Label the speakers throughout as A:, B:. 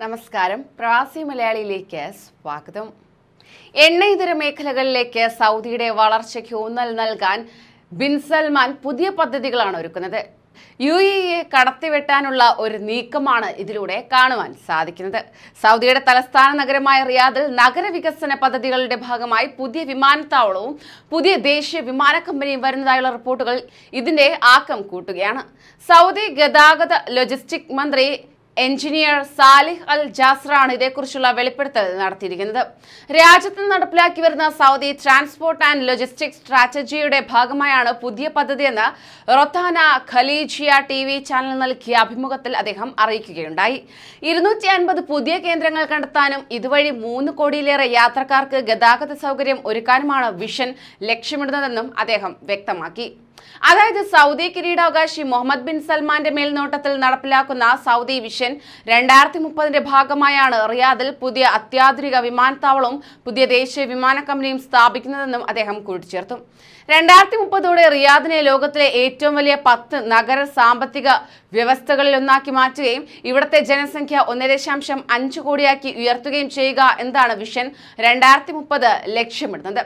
A: നമസ്കാരം. പ്രവാസി മലയാളിയിലേക്ക് സ്വാഗതം. എണ്ണ ഇതര മേഖലകളിലേക്ക് സൗദിയുടെ വളർച്ചയ്ക്ക് ഊന്നൽ നൽകാൻ ബിൻ സൽമാൻ പുതിയ പദ്ധതികളാണ് ഒരുക്കുന്നത്. യു എയെ കടത്തിവെട്ടാനുള്ള ഒരു നീക്കമാണ് ഇതിലൂടെ കാണുവാൻ സാധിക്കുന്നത്. സൗദിയുടെ തലസ്ഥാന നഗരമായ റിയാദിൽ നഗരവികസന പദ്ധതികളുടെ ഭാഗമായി പുതിയ വിമാനത്താവളവും പുതിയ ദേശീയ വിമാന കമ്പനിയും വരുന്നതായുള്ള റിപ്പോർട്ടുകൾ ഇതിന്റെ ആക്കം കൂട്ടുകയാണ്. സൗദി ഗതാഗത ലോജിസ്റ്റിക് മന്ത്രി എഞ്ചിനീയർ സാലിഹ് അൽ ജാസ്രാണ് ഇതേക്കുറിച്ചുള്ള വെളിപ്പെടുത്തൽ നടത്തിയിരിക്കുന്നത്. രാജ്യത്ത് നടപ്പിലാക്കി വരുന്ന സൗദി ട്രാൻസ്പോർട്ട് ആൻഡ് ലോജിസ്റ്റിക്സ് സ്ട്രാറ്റജിയുടെ ഭാഗമായാണ് പുതിയ പദ്ധതിയെന്ന് Rotana Khaleejia T V channel നൽകിയ അഭിമുഖത്തിൽ അദ്ദേഹം അറിയിക്കുകയുണ്ടായി. ഇരുന്നൂറ്റി അൻപത് പുതിയ കേന്ദ്രങ്ങൾ കണ്ടെത്താനും ഇതുവഴി മൂന്ന് കോടിയിലേറെ യാത്രക്കാർക്ക് ഗതാഗത സൗകര്യം ഒരുക്കാനുമാണ് വിഷൻ ലക്ഷ്യമിടുന്നതെന്നും അദ്ദേഹം വ്യക്തമാക്കി. അതായത് സൗദി കിരീടാവകാശി മുഹമ്മദ് ബിൻ സൽമാന്റെ മേൽനോട്ടത്തിൽ നടപ്പിലാക്കുന്ന സൗദി വിഷൻ രണ്ടായിരത്തി മുപ്പതിന്റെ ഭാഗമായാണ് റിയാദിൽ പുതിയ അത്യാധുനിക വിമാനത്താവളവും പുതിയ ദേശീയ വിമാന കമ്പനിയും സ്ഥാപിക്കുന്നതെന്നും അദ്ദേഹം കൂട്ടിച്ചേർത്തു. രണ്ടായിരത്തി മുപ്പതോടെ റിയാദിനെ ലോകത്തിലെ ഏറ്റവും വലിയ പത്ത് നഗര സാമ്പത്തിക വ്യവസ്ഥകളിൽ ഒന്നാക്കി മാറ്റുകയും ഇവിടുത്തെ ജനസംഖ്യ ഒന്ന് ദശാംശം അഞ്ച് കോടിയാക്കി ഉയർത്തുകയും ചെയ്യുക എന്നതാണ് വിഷൻ രണ്ടായിരത്തി മുപ്പത് ലക്ഷ്യമിടുന്നത്.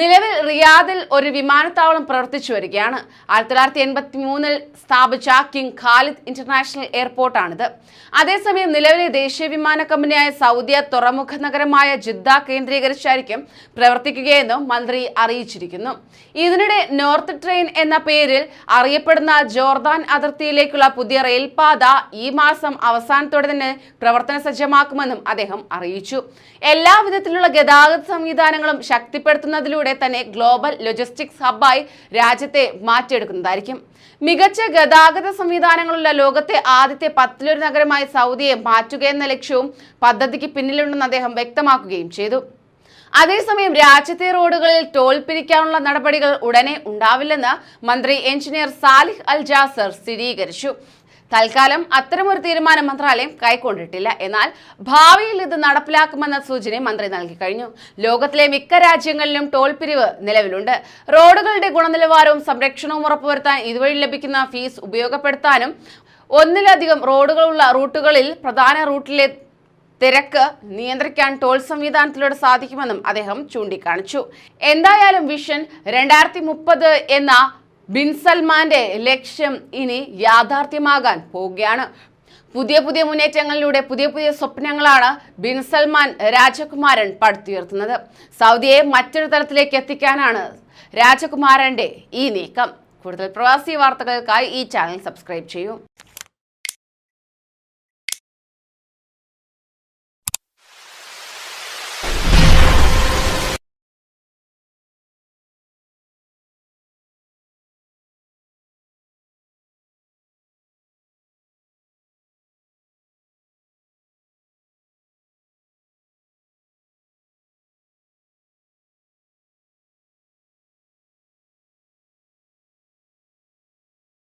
A: നിലവിൽ റിയാദിൽ ഒരു വിമാനത്താവളം പ്രവർത്തിച്ചു വരികയാണ്. ആയിരത്തി തൊള്ളായിരത്തി എൺപത്തി മൂന്നിൽ സ്ഥാപിച്ച കിങ് ഖാലിദ് ഇന്റർനാഷണൽ എയർപോർട്ടാണിത്. അതേസമയം നിലവിലെ ദേശീയ വിമാന കമ്പനിയായ സൗദിയ തുറമുഖ നഗരമായ ജിദ്ദ കേന്ദ്രീകരിച്ചായിരിക്കും പ്രവർത്തിക്കുകയെന്നും മന്ത്രി അറിയിച്ചിരിക്കുന്നു. ഇതിനിടെ നോർത്ത് ട്രെയിൻ എന്ന പേരിൽ അറിയപ്പെടുന്ന ജോർദാൻ അതിർത്തിയിലേക്കുള്ള പുതിയ റെയിൽപാത ഈ മാസം അവസാനത്തോടെ തന്നെ പ്രവർത്തന സജ്ജമാക്കുമെന്നും അദ്ദേഹം അറിയിച്ചു. എല്ലാ വിധത്തിലുള്ള ഗതാഗത സംവിധാനങ്ങളും ശക്തിപ്പെടുത്തുന്നതിലൂടെ തന്നെ ഗ്ലോബൽ ലോജിസ്റ്റിക്സ് ഹബ്ബായി രാജ്യത്തെ മാറ്റിയെടുക്കുന്നതായിരിക്കും. മികച്ച ഗതാഗത സംവിധാനങ്ങളുള്ള ലോകത്തെ ആദ്യത്തെ പത്തിലൊരു നഗരമായ സൗദിയെ മാറ്റുകയെന്ന ലക്ഷ്യവും പദ്ധതിക്ക് പിന്നിലുണ്ടെന്ന് അദ്ദേഹം വ്യക്തമാക്കുകയും ചെയ്തു. അതേസമയം രാജ്യത്തെ റോഡുകളിൽ ടോൾ പിരിക്കാനുള്ള നടപടികൾ ഉടനെ ഉണ്ടാവില്ലെന്ന് മന്ത്രി എഞ്ചിനീയർ സാലിഹ് അൽ ജാസർ സ്ഥിരീകരിച്ചു. തൽക്കാലം അത്തരമൊരു തീരുമാനം മന്ത്രാലയം കൈക്കൊണ്ടിട്ടില്ല. എന്നാൽ ഭാവിയിൽ ഇത് നടപ്പിലാക്കുമെന്ന സൂചന മന്ത്രി നൽകി കഴിഞ്ഞു. ലോകത്തിലെ മിക്ക രാജ്യങ്ങളിലും ടോൾ പിരിവ് നിലവിലുണ്ട്. റോഡുകളുടെ ഗുണനിലവാരവും സംരക്ഷണവും ഉറപ്പുവരുത്താൻ ഇതുവഴി ലഭിക്കുന്ന ഫീസ് ഉപയോഗപ്പെടുത്താനും ഒന്നിലധികം റോഡുകളുള്ള റൂട്ടുകളിൽ പ്രധാന റൂട്ടിലെ തിരക്ക് നിയന്ത്രിക്കാൻ ടോൾ സംവിധാനത്തിലൂടെ സാധിക്കുമെന്നും അദ്ദേഹം ചൂണ്ടിക്കാണിച്ചു. എന്തായാലും വിഷൻ രണ്ടായിരത്തി എന്ന ബിൻ സൽമാന്റെ ലക്ഷ്യം ഇനി യാഥാർത്ഥ്യമാകാൻ പോവുകയാണ്. പുതിയ പുതിയ മുന്നേറ്റങ്ങളിലൂടെ പുതിയ പുതിയ സ്വപ്നങ്ങളാണ് ബിൻ സൽമാൻ രാജകുമാരൻ പടുത്തുയർത്തുന്നത്. സൗദിയെ മറ്റൊരു തലത്തിലേക്ക് എത്തിക്കാനാണ് രാജകുമാരന്റെ ഈ നീക്കം. കൂടുതൽ പ്രവാസി വാർത്തകൾക്കായി ഈ ചാനൽ സബ്സ്ക്രൈബ് ചെയ്യൂ.